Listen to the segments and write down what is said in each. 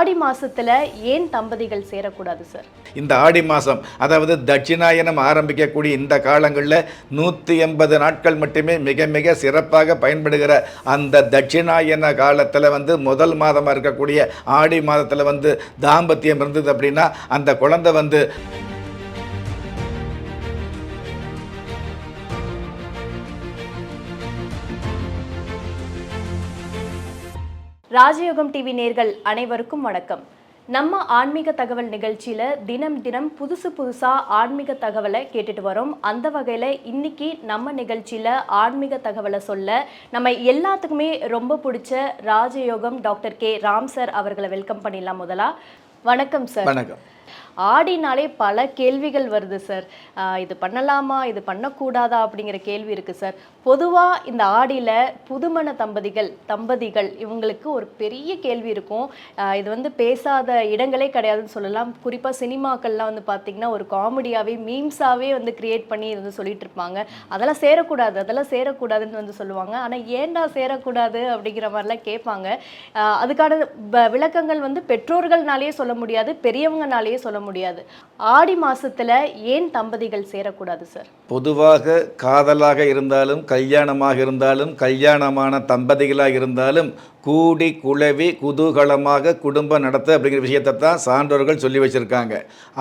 ஆடி மாசத்துல ஏன் தம்பதிகள் சேரக்கூடாது சார் இந்த ஆடி மாதம் அதாவது தட்சிணாயனம் ஆரம்பிக்கக்கூடிய இந்த காலங்களில் நூற்றி எண்பது நாட்கள் மட்டுமே மிக மிக சிறப்பாக பயன்படுகிற அந்த தட்சிணாயன காலத்தில் வந்து முதல் மாதமாக இருக்கக்கூடிய ஆடி மாதத்தில் வந்து தாம்பத்தியம் இருந்தது அப்படின்னா அந்த குழந்தை வந்து ராஜயோகம் டிவி நேர்கள் அனைவருக்கும் வணக்கம். நம்ம ஆன்மீக தகவல் நிகழ்ச்சியில தினம் தினம் புதுசு புதுசா ஆன்மீக தகவலை கேட்டுட்டு வரோம். அந்த வகையில இன்னைக்கு நம்ம நிகழ்ச்சியில ஆன்மீக தகவலை சொல்ல நம்ம எல்லாத்துக்குமே ரொம்ப பிடிச்ச ராஜயோகம் டாக்டர் கே. ராம் சார் அவர்களை வெல்கம் பண்ணிடலாம் முதலா. வணக்கம் சார். வணக்கம். ஆடினாலே பல கேள்விகள் வருது சார் இது பண்ணலாமா? இது பண்ணக்கூடாதா? அப்படிங்கிற கேள்வி இருக்கு சார் பொதுவாக இந்த ஆடியில் புதுமண தம்பதிகள் தம்பதிகள் இவங்களுக்கு ஒரு பெரிய கேள்வி இருக்கும். இது வந்து பேசாத இடங்களே கிடையாதுன்னு சொல்லலாம். குறிப்பாக சினிமாக்கள்லாம் வந்து பார்த்திங்கன்னா ஒரு காமெடியாகவே மீம்ஸாகவே வந்து கிரியேட் பண்ணி இது வந்து சொல்லிட்டு இருப்பாங்க. அதெல்லாம் சேரக்கூடாது அதெல்லாம் சேரக்கூடாதுன்னு வந்து சொல்லுவாங்க. ஆனால் ஏன்டா சேரக்கூடாது அப்படிங்கிற மாதிரிலாம் கேட்பாங்க. அதுக்கான ப- விளக்கங்கள் வந்து பெற்றோர்கள்னாலேயே சொல்ல முடியாது பெரியவங்கனாலேயே சொல்ல முடியாது. ஆடி மாசத்துல ஏன் தம்பதிகள் சேரக்கூடாது சார்? பொதுவாக காதலாக இருந்தாலும் கல்யாணமாக இருந்தாலும் கல்யாணமான தம்பதிகளாக இருந்தாலும் கூடி குழவி குதூகலமாக குடும்பம் நடத்த அப்படிங்கிற விஷயத்தை தான் சான்றோர்கள் சொல்லி வச்சுருக்காங்க.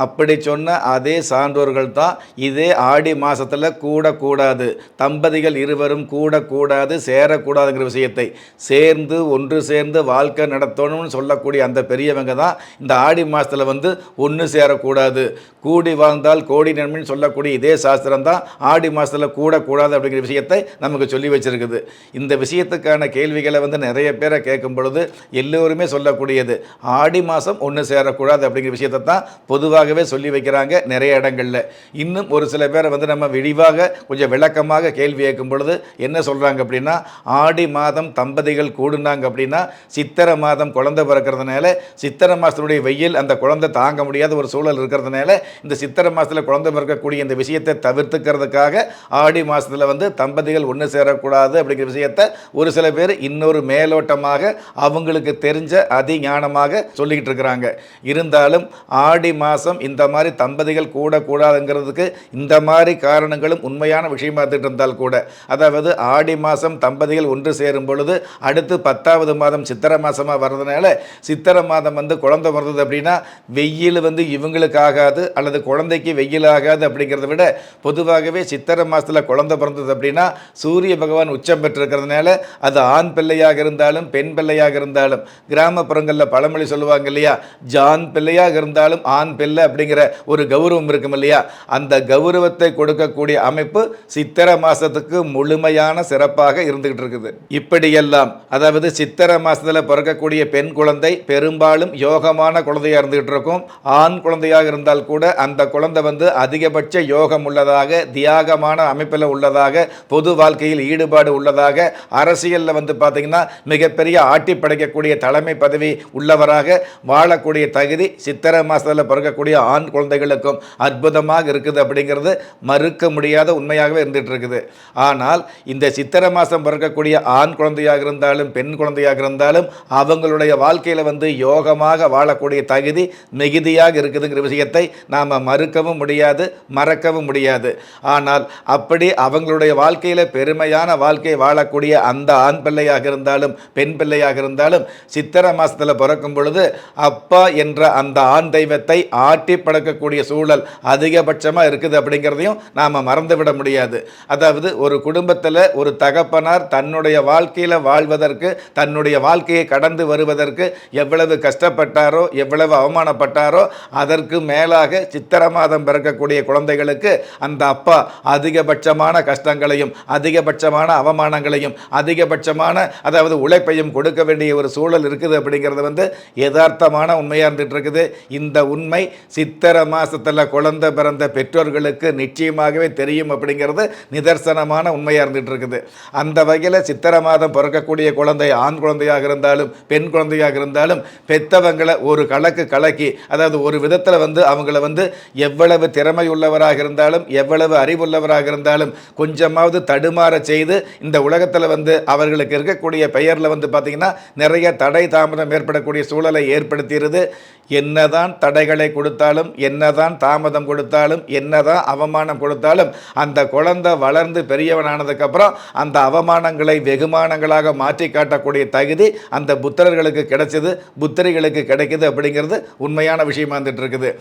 அப்படி சொன்ன அதே சான்றோர்கள் தான் இதே ஆடி மாதத்தில் கூடக்கூடாது. தம்பதிகள் இருவரும் கூடக்கூடாது சேரக்கூடாதுங்கிற விஷயத்தை. சேர்ந்து ஒன்று சேர்ந்து வாழ்க்கை நடத்தணும்னு சொல்லக்கூடிய அந்த பெரியவங்க தான் இந்த ஆடி மாதத்தில் வந்து ஒன்று சேரக்கூடாது. கூடி வாழ்ந்தால் கோடி நன்மைன்னு சொல்லக்கூடிய இதே சாஸ்திரம் தான் ஆடி மாதத்தில் கூடக்கூடாது அப்படிங்கிற விஷயத்தை நமக்கு சொல்லி வச்சுருக்குது. இந்த விஷயத்துக்கான கேள்விகளை வந்து நிறைய பேர் கேட்கும் பொழுது எல்லோருமே சொல்லக்கூடியது. ஆடி மாதம் ஒன்று சேரக்கூடாது அப்படிங்கிற விஷயத்தை தான் பொதுவாகவே சொல்லி வைக்கிறாங்க நிறைய இடங்களில். இன்னும் ஒரு சில பேரை வந்து நம்ம விரிவாக கொஞ்சம் விளக்கமாக கேள்வி கேட்கும் பொழுது என்ன சொல்கிறாங்க அப்படின்னா ஆடி மாதம் தம்பதிகள் கூடுனாங்க அப்படின்னா சித்திரை மாதம் குழந்தை பிறக்கிறதுனால சித்திரை மாதத்துடைய வெயில் அந்த குழந்தை தாங்க முடியாத ஒரு சூழல் இருக்கிறதுனால இந்த சித்திரை மாதத்தில் குழந்தை பிறக்கக்கூடிய இந்த விஷயத்தை தவிர்த்துக்கிறதுக்காக ஆடி மாதத்தில் வந்து தம்பதிகள் ஒன்று சேரக்கூடாது அப்படிங்கிற விஷயத்தை ஒரு சில பேர் இன்னொரு மேலோட்டம் மேலோட்டமாக அவங்களுக்கு தெரிஞ்ச அதிஞானமாக சொல்லிக்கிட்டு இருக்கிறாங்க. இருந்தாலும் ஆடி மாதம் இந்த மாதிரி தம்பதிகள் கூடக்கூடாதுங்கிறதுக்கு இந்த மாதிரி காரணங்களும் உண்மையான விஷயமா இருந்தால் கூட. அதாவது ஆடி மாதம் தம்பதிகள் ஒன்று சேரும் பொழுது அடுத்து பத்தாவது மாதம் சித்திரை மாதமாக வர்றதுனால சித்திரை மாதம் வந்து குழந்தை பிறந்தது அப்படின்னா வெயில் வந்து இவங்களுக்கு ஆகாது அல்லது குழந்தைக்கு வெயில் ஆகாது அப்படிங்கிறத விட பொதுவாகவே சித்திரை மாதத்தில் குழந்தை பிறந்தது அப்படின்னா சூரிய பகவான் உச்சம் பெற்றிருக்கிறதுனால அது ஆண் பிள்ளையாக இருந்தாலும் பெண் பிள்ளையாக இருந்தாலும் கிராமப்புறங்களில் பழமொழி சொல்லுவாங்க இல்லையா? ஜான் பிள்ளையாக இருந்தாலும் ஆண் பிள்ளை அப்படிங்கிற ஒரு கௌரவம் இருக்கும் இல்லையா? அந்த கௌரவத்தை கொடுக்கக்கூடிய அமைப்பு சித்திரை மாதத்துக்கு முழுமையான சிறப்பாக இருந்துகிட்டு இருக்குது. இப்படியெல்லாம் அதாவது சித்திரை மாதத்தில் பிறக்கக்கூடிய பெண் குழந்தை பெரும்பாலும் யோகமான குழந்தையாக இருந்துகிட்டு இருக்கும். ஆண் குழந்தையாக இருந்தால் கூட அந்த குழந்தை வந்து அதிகபட்ச யோகம் உள்ளதாக தியாகமான அமைப்பில் உள்ளதாக பொது வாழ்க்கையில் ஈடுபாடு உள்ளதாக அரசியலில் வந்து பார்த்திங்கன்னா மிக மிகப்பெரிய ஆட்டி படைக்கக்கூடிய தலைமை பதவி உள்ளவராக வாழக்கூடிய தகுதி சித்திரை மாதத்தில் பிறக்கக்கூடிய ஆண் குழந்தைகளுக்கும் அற்புதமாக இருக்குது அப்படிங்கிறது மறுக்க முடியாத உண்மையாகவே இருந்துகிட்டு இருக்குது ஆனால் இந்த சித்திரை மாதம் பிறக்கக்கூடிய ஆண் குழந்தையாக இருந்தாலும் பெண் குழந்தையாக இருந்தாலும் அவங்களுடைய வாழ்க்கையில் வந்து யோகமாக வாழக்கூடிய தகுதி மிகுதியாக இருக்குதுங்கிற விஷயத்தை நாம் மறுக்கவும் முடியாது மறக்கவும் முடியாது. ஆனால் அப்படி அவங்களுடைய வாழ்க்கையில் பெருமையான வாழ்க்கை வாழக்கூடிய அந்த ஆண் பிள்ளையாக இருந்தாலும் பெண் பிள்ளையாக இருந்தாலும் சித்திரை மாதத்தில் பிறக்கும் பொழுது அப்பா என்ற அந்த ஆண் தெய்வத்தை ஆட்டி பழக்கக்கூடிய சூழல் அதிகபட்சமாக இருக்குது அப்படிங்கிறதையும் நாம் மறந்துவிட முடியாது. அதாவது ஒரு குடும்பத்தில் ஒரு தகப்பனார் தன்னுடைய வாழ்க்கையில் வாழ்வதற்கு தன்னுடைய வாழ்க்கையை கடந்து வருவதற்கு எவ்வளவு கஷ்டப்பட்டாரோ எவ்வளவு அவமானப்பட்டாரோ அதற்கு மேலாக சித்திரை மாதம் பிறக்கக்கூடிய குழந்தைகளுக்கு அந்த அப்பா அதிகபட்சமான கஷ்டங்களையும் அதிகபட்சமான அவமானங்களையும் அதிகபட்சமான அதாவது உழைப்பையும் கொடுக்க வேண்டிய ஒரு சூழல் இருக்குது அப்படிங்கிறது வந்து யதார்த்தமான உண்மையாக இருந்துகிட்டு இருக்குது இந்த உண்மை சித்திரை மாதத்தில் குழந்தை பிறந்த பெற்றோர்களுக்கு நிச்சயமாகவே தெரியும் அப்படிங்கிறது நிதர்சனமான உண்மையாக இருந்துகிட்டு இருக்குது அந்த வகையில் சித்திரை மாதம் பிறக்கக்கூடிய குழந்தை ஆண் குழந்தையாக இருந்தாலும் பெண் குழந்தையாக இருந்தாலும் பெத்தவங்களை ஒரு கலக்கு கலக்கி அதாவது ஒரு விதத்தில் வந்து அவங்கள வந்து எவ்வளவு திறமை உள்ளவராக இருந்தாலும் எவ்வளவு அறிவுள்ளவராக இருந்தாலும் கொஞ்சமாவது தடுமாற செய்து இந்த உலகத்தில் வந்து அவர்களுக்கு இருக்கக்கூடிய பெயரில் வந்து பார்த்திங்கன்னா நிறைய தடை தாமதம் ஏற்படக்கூடிய சூழலை ஏற்படுத்திடுது என்னதான் தடைகளை கொடுத்தாலும் என்னதான் தாமதம் கொடுத்தாலும் என்னதான் அவமானம் கொடுத்தாலும் அந்த குழந்தை வளர்ந்து பெரியவனானதுக்கப்புறம் அந்த அவமானங்களை வெகுமானங்களாக மாற்றி காட்டக்கூடிய தகுதி அந்த புத்திரர்களுக்கு கிடைச்சது. புத்திரிகளுக்கு கிடைக்குது அப்படிங்கிறது உண்மையான விஷயமா இருந்துட்டு இருக்குது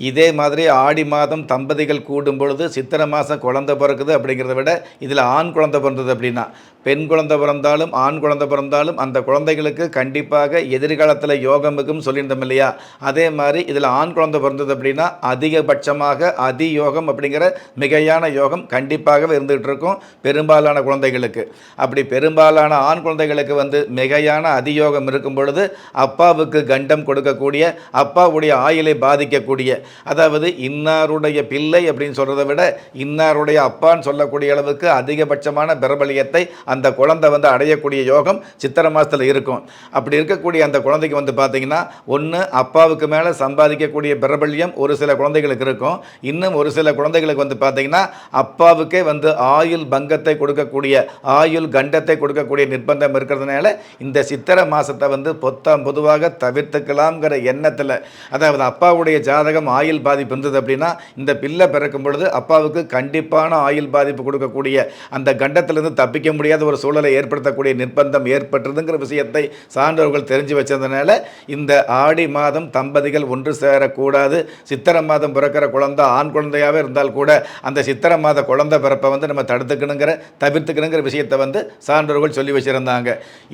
இதே மாதிரி ஆடி மாதம் தம்பதிகள் கூடும் பொழுது சித்திரை மாதம் குழந்தை பிறக்குது அப்படிங்கிறத விட இதில் ஆண் குழந்தை பிறந்தது அப்படின்னா பெண் குழந்தை பிறந்தாலும் ஆண் குழந்தை பிறந்தாலும் அந்த குழந்தைகளுக்கு கண்டிப்பாக எதிர்காலத்தில் யோகம் இருக்குன்னு சொல்லியிருந்தோம் இல்லையா? அதே மாதிரி இதில் ஆண் குழந்தை பிறந்தது அப்படின்னா அதிகபட்சமாக அதி யோகம் அப்படிங்கிற மிகையான யோகம் கண்டிப்பாகவே இருந்துகிட்டு இருக்கும் பெரும்பாலான குழந்தைகளுக்கு. அப்படி பெரும்பாலான ஆண் குழந்தைகளுக்கு வந்து மிகையான அதியோகம் இருக்கும் பொழுது அப்பாவுக்கு கண்டம் கொடுக்கக்கூடிய அப்பாவுடைய ஆயுளை பாதிக்கக்கூடிய அதாவது இன்னாருடைய பிள்ளை அப்படின்னு சொல்கிறத விட இன்னாருடைய அப்பான்னு சொல்லக்கூடிய அளவுக்கு அதிகபட்சமான பிரபலியத்தை அந்த குழந்தை வந்து அடையக்கூடிய யோகம் சித்திரை மாதத்தில் இருக்கும். அப்படி இருக்கக்கூடிய அந்த குழந்தைக்கு வந்து பார்த்தீங்கன்னா ஒன்று அப்பாவுக்கு மேலே சம்பாதிக்கக்கூடிய பிரபல்யம் ஒரு சில குழந்தைகளுக்கு இருக்கும். இன்னும் ஒரு சில குழந்தைகளுக்கு வந்து பார்த்தீங்கன்னா அப்பாவுக்கே வந்து ஆயுள் பங்கத்தை கொடுக்கக்கூடிய ஆயுள் கண்டத்தை கொடுக்கக்கூடிய நிர்பந்தம் இருக்கிறதுனால இந்த சித்திரை மாதத்தை வந்து பொத்தாம் பொதுவாக தவிர்த்துக்கலாம்ங்கிற எண்ணத்தில் அதாவது அப்பாவுடைய ஜாதகம் ஆயுள் பாதிப்பு இருந்தது அப்படின்னா இந்த பிள்ளை பிறக்கும் பொழுது அப்பாவுக்கு கண்டிப்பான ஆயுள் பாதிப்பு கொடுக்கக்கூடிய அந்த கண்டத்திலிருந்து தப்பிக்க முடியாத ஒரு சூழலை ஏற்படுத்தக்கூடிய நிர்பந்தம் ஏற்பட்டிருதுங்கிற விஷயத்தை சான்றோர்கள் தெரிஞ்சு வச்சதுனால இந்த ஆடி மாதம் தம்பதிகள் ஒன்று சேரக்கூடாது. சித்திரை மாதம் பிறக்கிற குழந்தை ஆண் குழந்தையாகவே இருந்தால் கூட அந்த சித்திரை மாத குழந்தை பிறப்பை வந்து நம்ம தடுத்துக்கணுங்கிற தவிர்த்துக்கணுங்கிற விஷயத்தை வந்து சான்றோர்கள் சொல்லி வச்சிருந்தாங்க.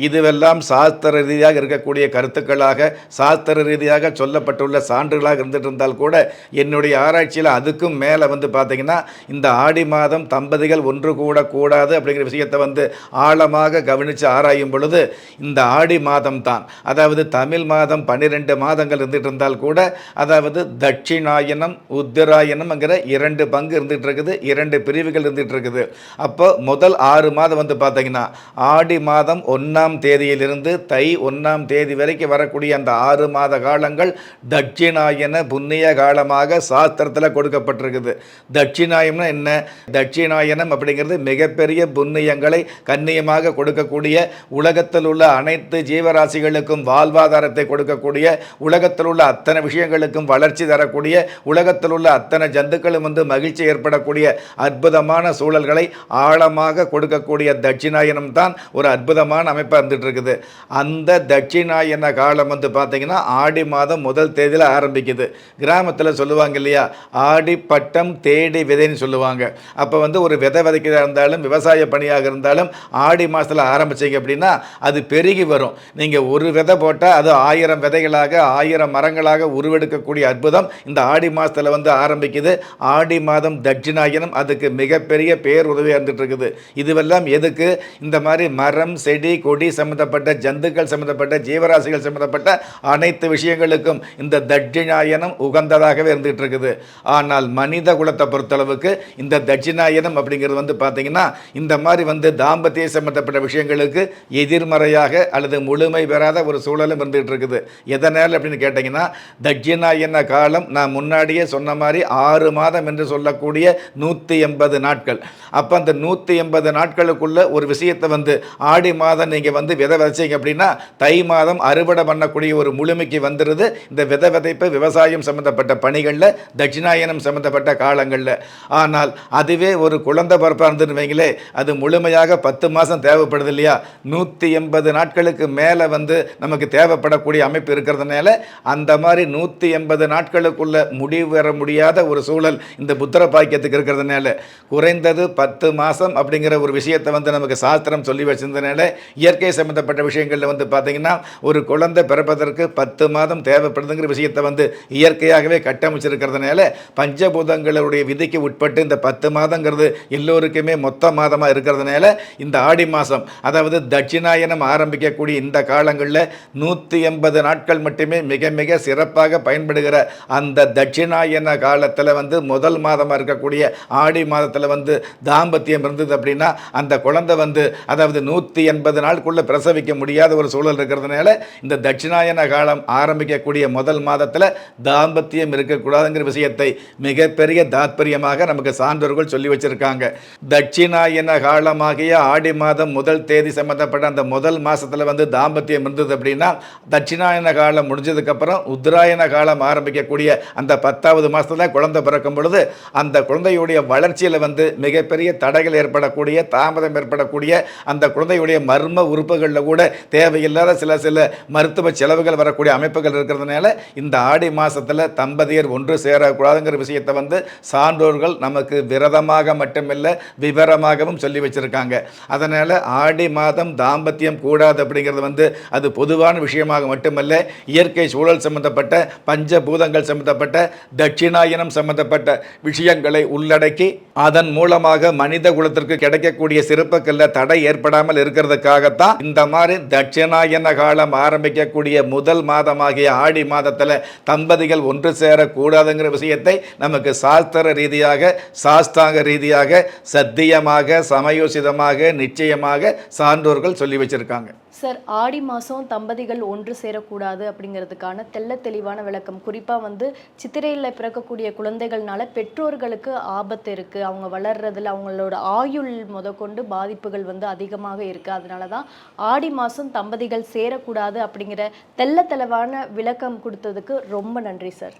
இதுவெல்லாம் சாஸ்திர ரீதியாக இருக்கக்கூடிய கருத்துக்களாக சாஸ்திர ரீதியாக சொல்லப்பட்டுள்ள சான்றுகளாக இருந்துட்டு இருந்தால் கூட என்னுடைய ஆராய்ச்சியில் அதுக்கும் மேலே வந்து பார்த்தீங்கன்னா இந்த ஆடி மாதம் தம்பதிகள் ஒன்று கூட கூடாது அப்படிங்கிற விஷயத்தை வந்து ஆழமாக கவனித்து ஆராயும் பொழுது இந்த ஆடி மாதம் தான் அதாவது தமிழ் மாதம் பன்னிரெண்டு மாதங்கள் இருந்துகிட்டு இருந்தால் கூட அதாவது தட்சிணாயனம் உத்திராயனம்ங்கிற இரண்டு பங்கு இருந்துகிட்டு இருக்குது இரண்டு பிரிவுகள் இருந்துகிட்டு இருக்குது அப்போ முதல் ஆறு மாதம் வந்து பார்த்தீங்கன்னா ஆடி மாதம் ஒன்றாம் தேதியிலிருந்து தை ஒன்றாம் தேதி வரைக்கும் வரக்கூடிய அந்த ஆறு மாத காலங்கள் தட்சிணாயன புண்ணிய காலமாக சாஸ்திரத்தில் கொடுக்கப்பட்டிருக்குது. தட்சிணாயம்னா என்ன? தட்சிணாயனம் அப்படிங்கிறது மிகப்பெரிய புண்ணியங்களை கண்ணியமாக கொடுக்கக்கூடிய உலகத்தில் உள்ள அனைத்து ஜீவராசிகளுக்கும் வாழ்வாதாரத்தை கொடுக்கக்கூடிய உலகத்தில் உள்ள அத்தனை விஷயங்களுக்கும் வளர்ச்சி தரக்கூடிய உலகத்தில் உள்ள அத்தனை ஜந்துக்களும் வந்து மகிழ்ச்சி ஏற்படக்கூடிய அற்புதமான சூழல்களை ஆழமாக கொடுக்கக்கூடிய தட்சிணாயனம் தான் ஒரு அற்புதமான அமைப்பாக இருந்துட்டு இருக்குது அந்த தட்சிணாயன காலம் வந்து பார்த்தீங்கன்னா ஆடி மாதம் முதல் தேதியில் ஆரம்பிக்குது. கிராமத்தில் சொல்லுவாங்க இல்லையா? ஆடி பட்டம் தேடி விதைன்னு சொல்லுவாங்க. அப்போ வந்து ஒரு விதை விதைக்கிறதா இருந்தாலும் விவசாய பணியாக இருந்தாலும் ஆடி மாதத்தில் ஆரம்பிச்சீங்க அப்படின்னா அது பெருகி வரும். நீங்கள் ஒரு விதை போட்டால் அது ஆயிரம் விதைகளாக ஆயிரம் மரங்களாக உருவெடுக்கக்கூடிய அற்புதம் இந்த ஆடி மாதத்தில் வந்து ஆரம்பிக்குது. ஆடி மாதம் தட்சிணாயனம் அதுக்கு மிகப்பெரிய பேர் உதவியாக இருந்துகிட்டு இருக்குது. இதுவெல்லாம் எதுக்கு? இந்த மாதிரி மரம் செடி கொடி சம்மந்தப்பட்ட ஜந்துக்கள் சம்மந்தப்பட்ட ஜீவராசிகள் சம்மந்தப்பட்ட அனைத்து விஷயங்களுக்கும் இந்த தட்சிணாயனம் உகந்ததாகவே இருந்துகிட்டு இருக்குது. ஆனால் மனித குலத்தை பொறுத்தளவுக்கு இந்த தட்சிணாயனம் அப்படிங்கிறது வந்து பார்த்தீங்கன்னா இந்த மாதிரி வந்து தாம்பத்திய சம்மந்தப்பட்ட விஷயங்களுக்கு எதிர்மறையாக அல்லது முழுமை பெறாத ஒரு சூழலும் இருந்துகிட்டு இருக்குது எதனால் அப்படின்னு கேட்டிங்கன்னா தட்சிணாயன காலம்? நான் முன்னாடியே சொன்ன மாதிரி ஆறு மாதம் என்று சொல்லக்கூடிய நூற்றி எண்பது நாட்கள். அப்போ அந்த நூற்றி எண்பது நாட்களுக்குள்ள ஒரு விஷயத்தை வந்து ஆடி மாதம் நீங்கள் வந்து விதை விதைச்சிங்க அப்படின்னா தை மாதம் அறுவடை பண்ணக்கூடிய ஒரு முழுமைக்கு வந்துடுது. இந்த விதை விதைப்பு விவசாயம் சம்மந்தப்பட்ட பணிகளில் தட்சிணாயனம் சம்மந்தப்பட்ட காலங்களில். ஆனால் அதுவே ஒரு குழந்தை பிறப்பாக இருந்துன்னு வைங்களே அது முழுமையாக பத்து பத்து மாதம் தேவைப்படுது இல்லையா? நூற்றி எண்பது நாட்களுக்கு மேலே வந்து நமக்கு தேவைப்படக்கூடிய அமைப்பு இருக்கிறதுனால அந்த மாதிரி நூற்றி எண்பது நாட்களுக்குள்ள முடிவு வர முடியாத ஒரு சூழல் இந்த புத்திர பாக்கியத்துக்கு இருக்கிறதுனால. குறைந்தது பத்து மாதம் அப்படிங்கிற ஒரு விஷயத்தை வந்து நமக்கு சாஸ்திரம் சொல்லி வச்சிருந்தனால இயற்கை சம்மந்தப்பட்ட விஷயங்களில் வந்து பார்த்தீங்கன்னா ஒரு குழந்தை பிறப்பதற்கு பத்து மாதம் தேவைப்படுதுங்கிற விஷயத்தை வந்து இயற்கையாகவே கட்டமைச்சிருக்கிறதுனால பஞ்சபூதங்களுடைய விதிக்கு உட்பட்டு இந்த பத்து மாதங்கிறது எல்லோருக்குமே மொத்த மாதமாக இருக்கிறதுனால இந்த ஆடி மாதம் அதாவது தட்சிணாயனம் ஆரம்பிக்கக்கூடிய இந்த காலங்களில் நூற்றி எண்பது நாட்கள் மட்டுமே மிக மிக சிறப்பாக பயன்படுகிற அந்த தட்சிணாயன காலத்தில் வந்து முதல் மாதமாக இருக்கக்கூடிய ஆடி மாதத்தில் வந்து தாம்பத்தியம் இருந்தது அப்படின்னா அந்த குழந்தை வந்து அதாவது நூற்றி எண்பது நாளுக்குள்ளே பிரசவிக்க முடியாத ஒரு சூழல் இருக்கிறதுனால இந்த தட்சிணாயன காலம் ஆரம்பிக்கக்கூடிய முதல் மாதத்தில் தாம்பத்தியம் இருக்கக்கூடாதுங்கிற விஷயத்தை மிகப்பெரிய தாத்பரியமாக நமக்கு சான்றோர்கள் சொல்லி வச்சிருக்காங்க. தட்சிணாயன காலமாகிய ஆடி மாதம் முதல் தேதி சம்மந்தப்பட்ட அந்த முதல் மாதத்தில் வந்து தாம்பத்தியம் இருந்தது அப்படின்னா தட்சிணாயன காலம் முடிஞ்சதுக்கப்புறம் உத்தராயண காலம் ஆரம்பிக்கக்கூடிய அந்த பத்தாவது மாதத்தில் குழந்தை பிறக்கும் பொழுது அந்த குழந்தையுடைய வளர்ச்சியில் வந்து மிகப்பெரிய தடைகள் ஏற்படக்கூடிய தாமதம் ஏற்படக்கூடிய அந்த குழந்தையுடைய மர்ம உறுப்புகளில் கூட தேவையில்லாத சில சில மருத்துவ செலவுகள் வரக்கூடிய அமைப்புகள் இருக்கிறதுனால இந்த ஆடி மாதத்தில் தம்பதியர் ஒன்று சேரக்கூடாதுங்கிற விஷயத்தை வந்து சான்றோர்கள் நமக்கு விரதமாக மட்டுமில்லை விவரமாகவும் சொல்லி வச்சுருக்காங்க. அதனால் ஆடி மாதம் தாம்பத்தியம் கூடாது அப்படிங்கிறது வந்து அது பொதுவான விஷயமாக மட்டுமல்ல இயற்கை சூழல் சம்பந்தப்பட்ட பஞ்சபூதங்கள் சம்பந்தப்பட்ட தட்சிணாயனம் சம்பந்தப்பட்ட விஷயங்களை உள்ளடக்கி அதன் மூலமாக மனித குலத்திற்கு கிடைக்கக்கூடிய சிறப்புகளில் தடை ஏற்படாமல் இருக்கிறதுக்காகத்தான் இந்த மாதிரி தட்சிணாயன காலம் ஆரம்பிக்கக்கூடிய முதல் மாதமாகிய ஆடி மாதத்தில் தம்பதிகள் ஒன்று சேரக்கூடாதுங்கிற விஷயத்தை நமக்கு சாஸ்திர ரீதியாக சாஸ்தாங்க ரீதியாக சத்தியமாக சமயோசிதமாக நிச்சயமாக சான்றோர்கள் சொல்லி வச்சிருக்காங்க. சார் ஆடி மாதம் தம்பதிகள் ஒன்று சேரக்கூடாது அப்படிங்கிறதுக்கான தெள்ள தெளிவான விளக்கம். குறிப்பாக வந்து சித்திரையில் பிறக்கக்கூடிய குழந்தைகள்னால பெற்றோர்களுக்கு ஆபத்து இருக்குது அவங்க வளர்றதுல அவங்களோட ஆயுள் முதற்கொண்டு பாதிப்புகள் வந்து அதிகமாக இருக்குது அதனால தான் ஆடி மாதம் தம்பதிகள் சேரக்கூடாது அப்படிங்கிற தெள்ள தெளிவான விளக்கம் கொடுத்ததுக்கு ரொம்ப நன்றி சார்.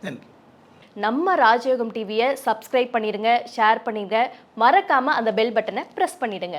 நம்ம ராஜயோகம் டிவியை சப்ஸ்கிரைப் பண்ணிடுங்க ஷேர் பண்ணிடுங்க. மறக்காமல் அந்த பெல் பட்டனை ப்ரெஸ் பண்ணிடுங்க.